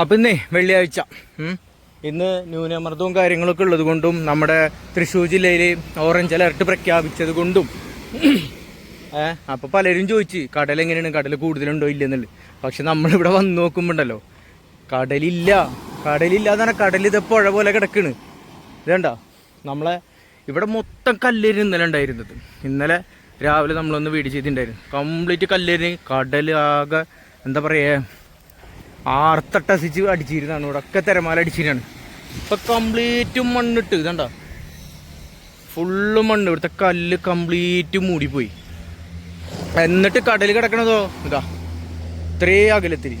അപ്പം ഇന്നേ വെള്ളിയാഴ്ച. ഇന്ന് ന്യൂനമർദ്ദവും കാര്യങ്ങളൊക്കെ ഉള്ളത് കൊണ്ടും നമ്മുടെ തൃശ്ശൂർ ജില്ലയിൽ ഓറഞ്ച് അലർട്ട് പ്രഖ്യാപിച്ചത് കൊണ്ടും. ഏഹ് അപ്പോൾ പലരും ചോദിച്ചു കടൽ എങ്ങനെയാണ്? കടൽ കൂടുതലുണ്ടോ ഇല്ലെന്നുള്ളത്. പക്ഷെ നമ്മളിവിടെ വന്ന് നോക്കുമ്പോണ്ടല്ലോ. കടലില്ല. കടലില്ല എന്ന് പറഞ്ഞാൽ കടൽ ഇത് പുഴ പോലെ കിടക്കണ്. ഇതേണ്ട? നമ്മളെ ഇവിടെ മൊത്തം കല്ലേര് ഇന്നലെ ഉണ്ടായിരുന്നത്. ഇന്നലെ രാവിലെ നമ്മളൊന്ന് വീട് ചെയ്തിട്ടുണ്ടായിരുന്നു. കംപ്ലീറ്റ് കല്ലേര് കടൽ ആകെ എന്താ പറയുക ആർത്തട്ടസിച്ച് അടിച്ചിരുന്നാണ് ഇവിടെ ഒക്കെ തിരമാല അടിച്ചിരുന്നാണ് ഇപ്പൊ കംപ്ലീറ്റും മണ്ണിട്ട് ഇതണ്ട? ഫുള്ള് മണ്ണ്. ഇവിടുത്തെ കല്ല് കംപ്ലീറ്റ് മൂടിപ്പോയി. എന്നിട്ട് കടൽ കിടക്കണതോ? ഇതാ. ഇത്രേ അകലത്തിൽ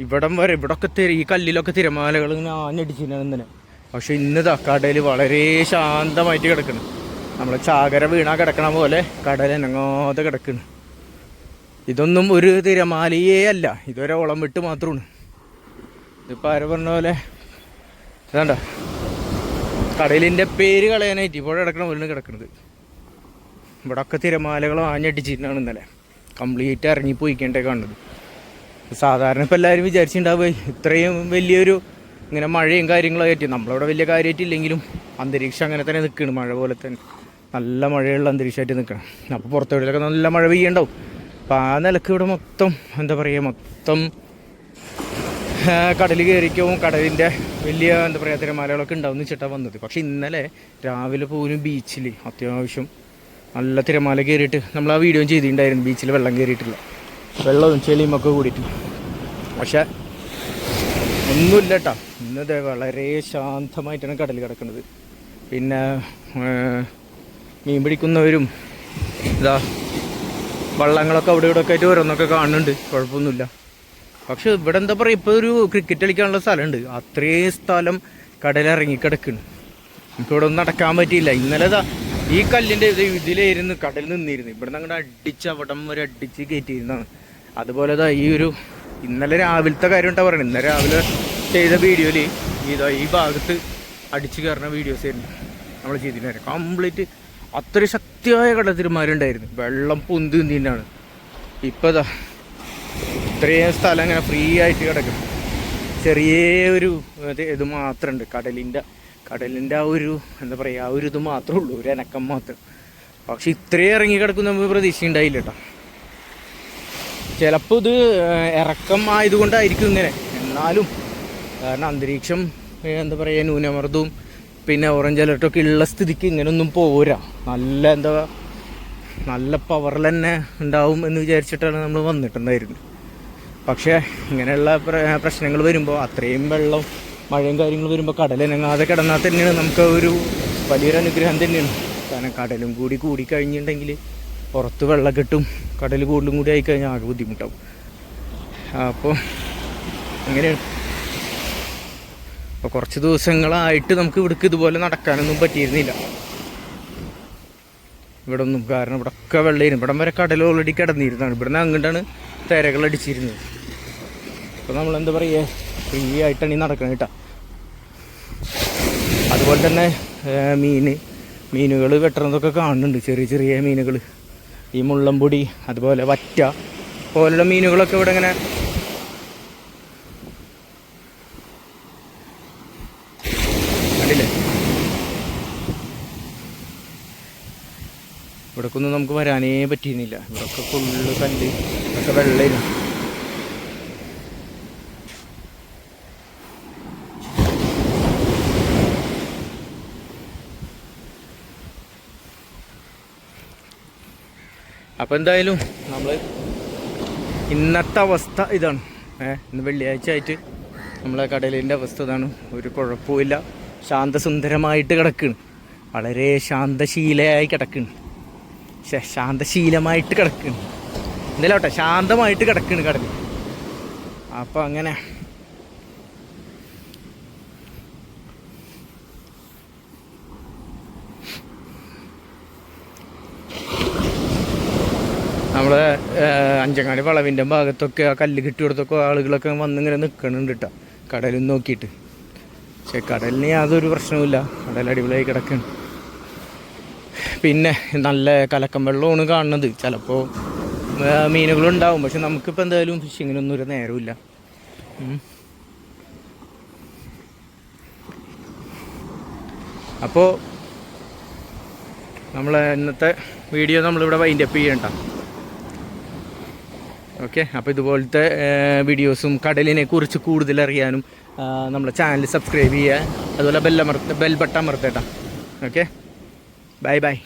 ഇവിടം വരെ ഇവിടൊക്കെ തിര ഈ കല്ലിലൊക്കെ തിരമാലകൾ ഇങ്ങനെ ആഞ്ഞടിച്ചിരുന്നാണ് ഇന്നലെ. പക്ഷെ ഇന്നിതാ കടൽ വളരെ ശാന്തമായിട്ട് കിടക്കണം. നമ്മളെ ചാകര വീണാ കിടക്കണ പോലെ കടൽ കിടക്കണം. ഇതൊന്നും ഒരു തിരമാലയേ അല്ല. ഇതൊരു ഓളം വിട്ട് മാത്രമാണ്. ഇതിപ്പോൾ ആര് പറഞ്ഞ പോലെ? ഇതാണ്ട? കടലിന്റെ പേര് കളയാനായിട്ട് ഇപ്പോൾ കിടക്കണ പോലെ കിടക്കുന്നത് ഇവിടെ ഒക്കെ തിരമാലകൾ ആഞ്ഞടിച്ചിട്ടാണ് ഇന്നലെ. കംപ്ലീറ്റ് ഇറങ്ങിപ്പോയിക്കേണ്ടേ കാണുന്നത്. സാധാരണ ഇപ്പോൾ എല്ലാവരും വിചാരിച്ചിട്ടുണ്ടാവുക ഇത്രയും വലിയൊരു ഇങ്ങനെ മഴയും കാര്യങ്ങളായിട്ട് നമ്മളവിടെ വലിയ കാര്യമായിട്ടില്ലെങ്കിലും അന്തരീക്ഷം അങ്ങനെ തന്നെ നിൽക്കുകയാണ് മഴ പോലെ തന്നെ. നല്ല മഴയുള്ള അന്തരീക്ഷമായിട്ട് നിൽക്കണം. അപ്പോൾ പുറത്തെവിടെയൊക്കെ നല്ല മഴ പെയ്യണ്ടാവും അപ്പോൾ ആ നിലയ്ക്ക് ഇവിടെ മൊത്തം എന്താ പറയുക മൊത്തം കടൽ കയറിക്കും കടലിന്റെ വലിയ എന്താ പറയുക തിരമാലകളൊക്കെ ഉണ്ടാവും വെച്ചിട്ടാണ് വന്നത്. പക്ഷെ ഇന്നലെ രാവിലെ പോലും ബീച്ചിൽ അത്യാവശ്യം നല്ല തിരമാല കയറിയിട്ട് നമ്മൾ ആ വീഡിയോ ചെയ്തിട്ടുണ്ടായിരുന്നു. ബീച്ചിൽ വെള്ളം കയറിയിട്ടില്ല. വെള്ളവും ചെളിയും ഒക്കെ കൂടിയിട്ട്. പക്ഷെ ഒന്നുമില്ല കേട്ടോ ഇന്നത് വളരെ ശാന്തമായിട്ടാണ് കടൽ കിടക്കുന്നത്. പിന്നെ മീൻ പിടിക്കുന്നവരും ഇതാ വള്ളങ്ങളൊക്കെ അവിടെ ഇവിടെ ഒക്കെ ആയിട്ട് ഓരോന്നൊക്കെ കാണുന്നുണ്ട്. കുഴപ്പമൊന്നുമില്ല. പക്ഷെ ഇവിടെ എന്താ പറയുക ഇപ്പോൾ ഒരു ക്രിക്കറ്റ് കളിക്കാനുള്ള സ്ഥലമുണ്ട്. അത്രയും സ്ഥലം കടലിറങ്ങി കിടക്കുന്നു. നമുക്ക് ഇവിടെ ഒന്നും നടക്കാൻ പറ്റിയില്ല. ഇന്നലെ ഈ കല്ലിന്റെ ഇത് ഇതിലായിരുന്നു കടലിൽ നിന്നിരുന്നു. ഇവിടെ നിന്ന് അങ്ങോട്ട് അടിച്ച് അവിടം വരെ അടിച്ച് കയറ്റിയിരുന്നതാണ്. അതുപോലെ ദാ ഈ ഒരു ഇന്നലെ രാവിലത്തെ കാര്യം ഉണ്ടാ പറയുന്നത് ഇന്നലെ രാവിലെ ചെയ്ത വീഡിയോയിൽ ഇതാ ഈ ഭാഗത്ത് അടിച്ച് കയറുന്ന വീഡിയോസ് ആയിരുന്നു. നമ്മൾ ചെയ്തിട്ടുണ്ടായിരുന്നു. കംപ്ലീറ്റ് അത്ര ശക്തിയായ കടത്തിരുമാരുണ്ടായിരുന്നു വെള്ളം പൊന്തി നിന്നാണ് ഇപ്പതാ ഇതാ ഇത്രയും സ്ഥലം ഇങ്ങനെ ഫ്രീ ആയിട്ട് കിടക്കും. ചെറിയ ഒരു ഇത് മാത്രമുണ്ട് കടലിന്റെ കടലിന്റെ ആ ഒരു എന്താ പറയുക ആ ഒരു ഇത് മാത്രമേ ഉള്ളൂ. ഒരു അനക്കം മാത്രം. പക്ഷെ ഇത്രയും ഇറങ്ങി കിടക്കുന്ന നമുക്ക് പ്രതീക്ഷ ഉണ്ടായില്ല കേട്ടോ. ചിലപ്പോൾ ഇത് ഇറക്കം ആയതുകൊണ്ടായിരിക്കും ഇങ്ങനെ. എന്നാലും കാരണം അന്തരീക്ഷം എന്താ പറയുക ന്യൂനമർദ്ദവും പിന്നെ ഓറഞ്ച് അലർട്ടൊക്കെ ഉള്ള സ്ഥിതിക്ക് ഇങ്ങനൊന്നും പോരാ നല്ല എന്താ നല്ല പവറിൽ തന്നെ ഉണ്ടാവും എന്ന് വിചാരിച്ചിട്ടാണ് നമ്മൾ വന്നിട്ടുണ്ടായിരുന്നത്. പക്ഷേ ഇങ്ങനെയുള്ള പ്രശ്നങ്ങൾ വരുമ്പോൾ അത്രയും വെള്ളം മഴയും കാര്യങ്ങൾ വരുമ്പോൾ കടലിനങ്ങാതെ കിടന്നാൽ തന്നെയാണ് നമുക്ക് ഒരു വലിയൊരു അനുഗ്രഹം തന്നെയാണ്. കാരണം കടലും കൂടി കൂടി കഴിഞ്ഞിട്ടുണ്ടെങ്കിൽ പുറത്ത് വെള്ളം കിട്ടും കടൽ കൂടുതലും കൂടി ആയിക്കഴിഞ്ഞാൽ ആകെ ബുദ്ധിമുട്ടാവും. അപ്പോൾ അങ്ങനെയാണ്. അപ്പോൾ കുറച്ച് ദിവസങ്ങളായിട്ട് നമുക്ക് ഇവിടേക്ക് ഇതുപോലെ നടക്കാനൊന്നും പറ്റിയിരുന്നില്ല. ഇവിടെ ഒന്നും കാരണം ഇവിടെ ഒക്കെ വെള്ളമായിരുന്നു ഇവിടം വരെ കടൽ ഓൾറെഡി കിടന്നിരുന്നതാണ്. ഇവിടുന്ന് അങ്ങോട്ടാണ് തിരകൾ അടിച്ചിരുന്നത്. അപ്പോൾ നമ്മൾ എന്താ പറയുക ഫ്രീ ആയിട്ടാണ് ഈ നടക്കുന്നത് കേട്ടോ. അതുപോലെ തന്നെ മീൻ മീനുകൾ വെട്ടണതൊക്കെ കാണുന്നുണ്ട്. ചെറിയ ചെറിയ മീനുകൾ ഈ മുള്ളംപൊടി അതുപോലെ വറ്റ. പോലുള്ള മീനുകളൊക്കെ ഇവിടെ ഇങ്ങനെ ഇവിടേക്കൊന്നും നമുക്ക് വരാനേ പറ്റിയിരുന്നില്ല. ഇവിടൊക്കെ ഫുള്ള് കല്ല് ഒക്കെ വെള്ളമായിരുന്നു അപ്പോൾ എന്തായാലും നമ്മൾ ഇന്നത്തെ അവസ്ഥ ഇതാണ്. ഏഹ് ഇന്ന് വെള്ളിയാഴ്ച ആയിട്ട് നമ്മളെ കടലിന്റെ അവസ്ഥ ഇതാണ്. ഒരു കുഴപ്പമില്ല ശാന്തസുന്ദരമായിട്ട് കിടക്കുന്നു വളരെ ശാന്തശീലയായി കിടക്കുകയാണ് ശേ ശാന്തശീലമായിട്ട് കിടക്കുന്നു എന്തായാലും കേട്ടോ ശാന്തമായിട്ട് കിടക്കുന്നു കടൽ അപ്പോൾ അങ്ങനെ. നമ്മളെ അഞ്ചങ്ങാടി വളവിന്റെ ഭാഗത്തൊക്കെ ആ കല്ല് കിട്ടിയിടത്തൊക്കെ ആളുകളൊക്കെ വന്നിങ്ങനെ നിൽക്കണുണ്ട് കേട്ടോ കടലും നോക്കിയിട്ട്. പക്ഷെ കടലിന് യാതൊരു പ്രശ്നവുമില്ല. കടൽ അടിപൊളിയായി കിടക്കുകയാണ് പിന്നെ നല്ല കലക്കം വെള്ളമാണ് കാണുന്നത്. ചിലപ്പോൾ മീനുകളുണ്ടാവും. പക്ഷെ നമുക്കിപ്പോൾ എന്തായാലും ഫിഷിങ്ങിനൊന്നും ഒരു നേരമില്ല. അപ്പോൾ നമ്മൾ ഇന്നത്തെ വീഡിയോ നമ്മളിവിടെ വൈൻഡ് അപ്പ് ചെയ്യണ്ട. ഓക്കെ അപ്പോൾ ഇതുപോലത്തെ വീഡിയോസും കടലിനെ കുറിച്ച് കൂടുതൽ അറിയാനും നമ്മളെ ചാനൽ സബ്സ്ക്രൈബ് ചെയ്യുക. അതുപോലെ ബെല്ലമർത്ത് bell button അമർത്തേട്ടാ. Okay Bye bye.